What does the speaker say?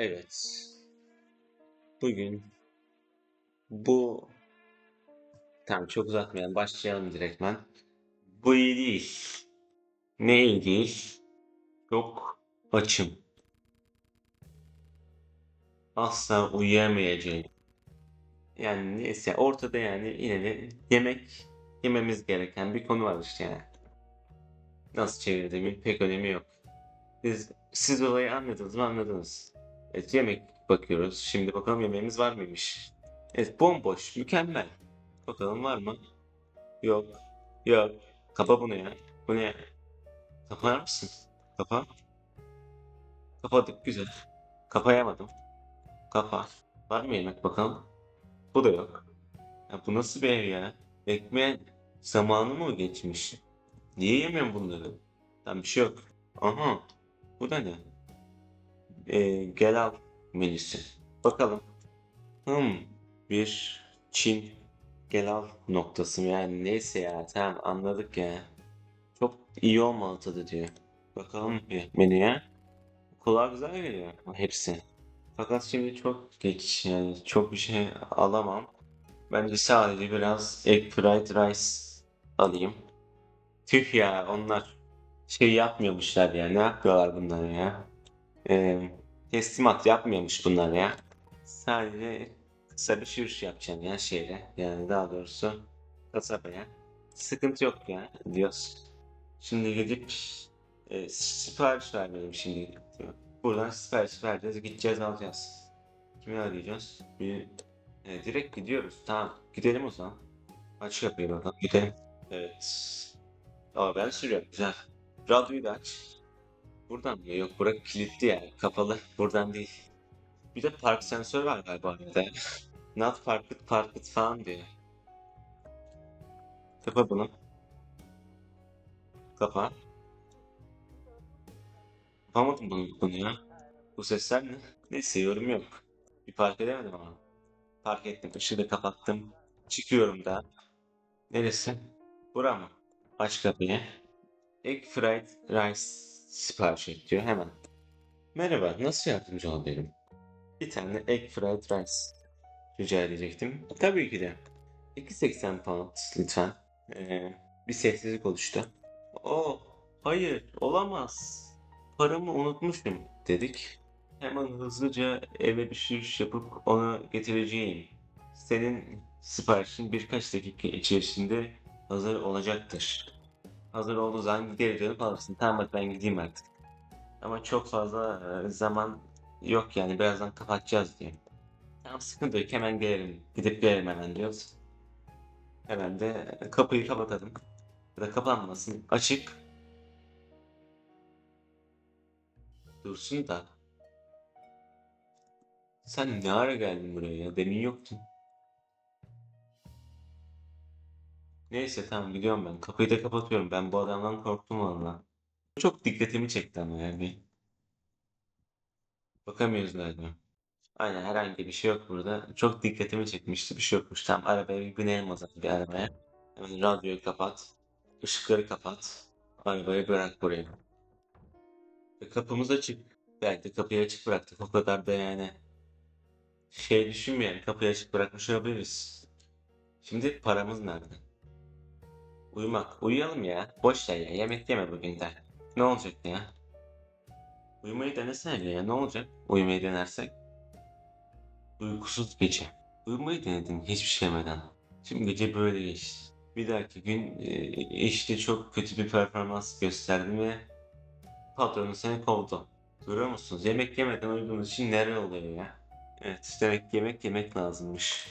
Evet. Bugün bu tamam çok uzatmayalım başlayalım direktmen. Bu iyi değil. Ne iyi değil? Çok açım. Asla uyuyamayacağım. Yani neyse ortada yani yine de yemek yememiz gereken bir konu var işte yani. Nasıl çevirdiğimin pek önemi yok. Siz, siz olayı anladınız mı anladınız. Evet yemek bakıyoruz. Şimdi bakalım yemeğimiz var mıymış. Evet bomboş, mükemmel. Bakalım var mı? Yok. Yok. Kapa bunu ya. Bu ne ya? Kapar mısın? Kapa. Kapadık güzel. Kapayamadım. Kapa. Var mı yemek bakalım? Bu da yok. Ya bu nasıl bir ev ya? Ekmeğin zamanı mı geçmiş? Niye yemiyorum bunları? Tam bir şey yok. Aha. Bu da ne? Ee, gel al menüsü. Bakalım. Hmm. Bir Çin gel al noktası? Yani neyse ya tamam anladık ya. Çok iyi olmalı tadı diyor. Bakalım bir menüye. Kulağa güzel geliyor hepsi. Fakat şimdi çok geç yani çok bir şey alamam. Bence sadece biraz egg fried rice alayım. Tüh ya onlar şey yapmıyormuşlar ya. Ne yapıyorlar bunlar ya? Ee, teslimat yapmıyormuş bunlar ya. Sadece kısa bir sürüş yapacağım ya şeyle. Yani daha doğrusu kasabaya. Sıkıntı yok ya diyoruz. Şimdi gidip e, sipariş vermeliyim şimdi. Buradan sipariş vereceğiz. Gideceğiz alacağız. Kimi arayacağız? Bir, e, direkt gidiyoruz. Tamam. Gidelim o zaman. Aç kapıyı bakalım. Gidelim. Evet. Aa ben sürüyorum. Güzel. Radyoyu da aç. Buradan mı? Yok bura kilitli yani. Kapalı. Buradan değil. Bir de park sensörü var galiba arada. Not parked, parked falan diyor. Kapa bunu. Kapa. Kapamadım bunu, bunu ya. Bu sesler ne? Neyse yorum yok. Bir park edemedim ama. Park ettim. Işığı da kapattım. Çıkıyorum da. Neresi? Bura mı? Aç kapıyı. Egg fried rice sipariş et diyor hemen. Merhaba, nasıl yardımcı olabilirim? Bir tane egg fried rice rica edecektim. Tabii ki de. 2.80 pound lütfen. Ee, bir sessizlik oluştu. Oh, hayır, olamaz. Paramı unutmuşum dedik. Hemen hızlıca eve bir sürüş yapıp onu getireceğim. Senin siparişin birkaç dakika içerisinde hazır olacaktır. Hazır olduğu zaman geri dönüp alırsın. Tamam hadi ben gideyim artık. Ama çok fazla e, zaman yok yani birazdan kapatacağız diye. Tamam sıkıntı yok hemen gelirim. Gidip gelirim hemen diyoruz. Hemen de kapıyı kapatalım. Ya da kapanmasın. Açık. Dursun da. Sen ne ara geldin buraya ya? Demin yoktun. Neyse tamam gidiyorum ben. Kapıyı da kapatıyorum. Ben bu adamdan korktum valla. Çok dikkatimi çekti ama yani. Bakamıyoruz galiba. Aynen herhangi bir şey yok burada. Çok dikkatimi çekmişti. Bir şey yokmuş. Tamam arabaya bir binelim o zaman bir arabaya. Hemen radyoyu kapat. Işıkları kapat. Arabayı bırak buraya. Ve kapımız açık. Belki de kapıyı açık bıraktık. O kadar da yani şey düşünmeyelim. Kapıyı açık bırakmış olabiliriz. Şimdi paramız nerede? Uyumak. Uyuyalım ya. Boş ya. Yemek yeme bugün de. Ne olacak ya? Uyumayı denesene ya. Ne olacak? Uyumayı denersek. Uykusuz gece. Uyumayı denedim hiçbir şey yemeden. Şimdi gece böyle geçti. Bir dahaki gün e, işte çok kötü bir performans gösterdim ve patronun seni kovdu. Görüyor musunuz? Yemek yemeden uyuduğunuz için neler oluyor ya? Evet demek yemek yemek lazımmış.